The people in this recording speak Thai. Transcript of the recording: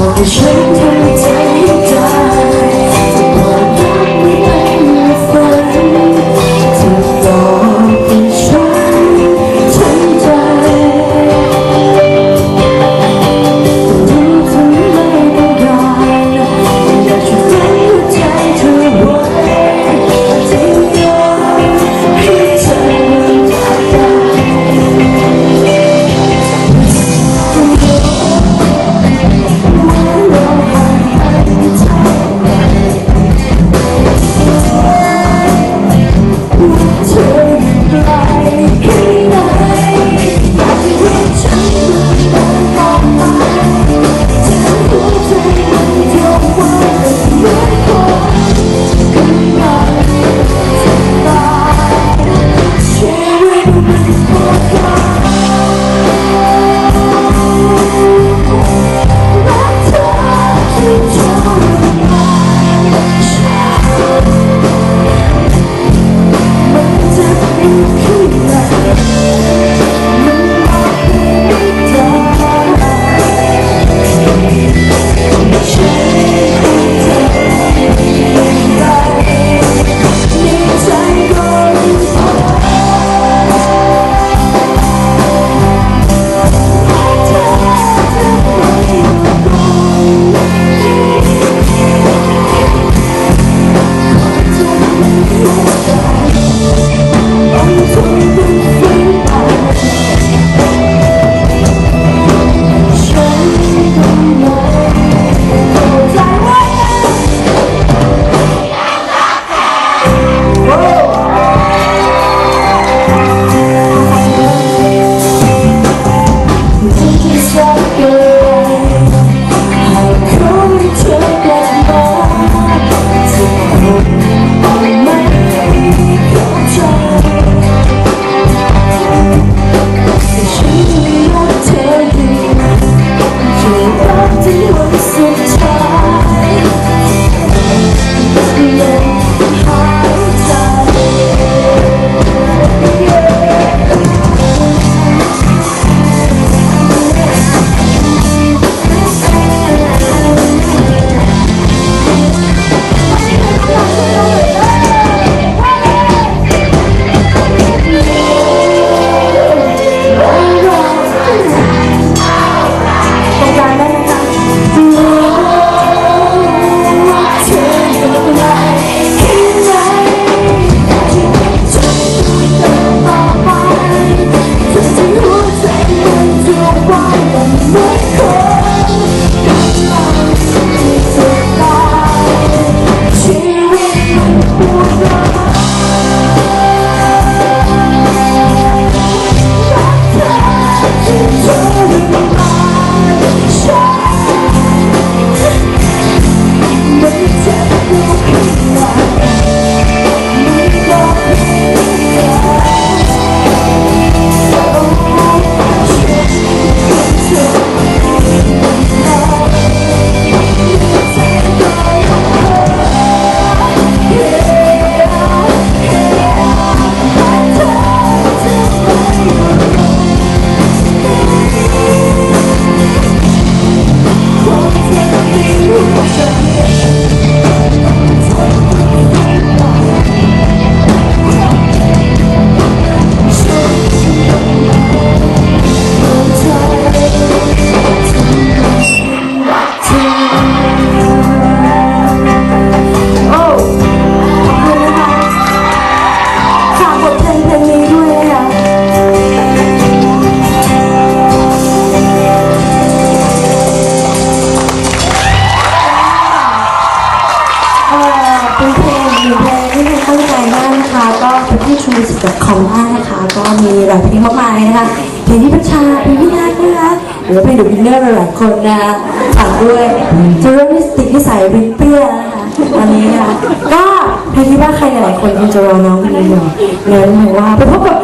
我会全力。Thank. nobody make her เป็นเพลงหนึ่เพลงที่เป็นตั้งใจมากนะคะ ก็เป็นที่ชูสิทธิ์ของบ้านนะคะ ก็มีหลายเพลงมากมายนะคะเพลงที่ประชาเพลงที่รักนะคะหรือว่าเพลงเดอะวินเนอร์หลายคนนะคะฝากด้วยจูเลียนิสติกที่ใส่เปรี้ยนะคะตอนนี้นะคะก็เพลงที่ว่าใครหลายคนคงจะรอน้องคนนี้อยู่งั้นหนูว่าไปพบกับ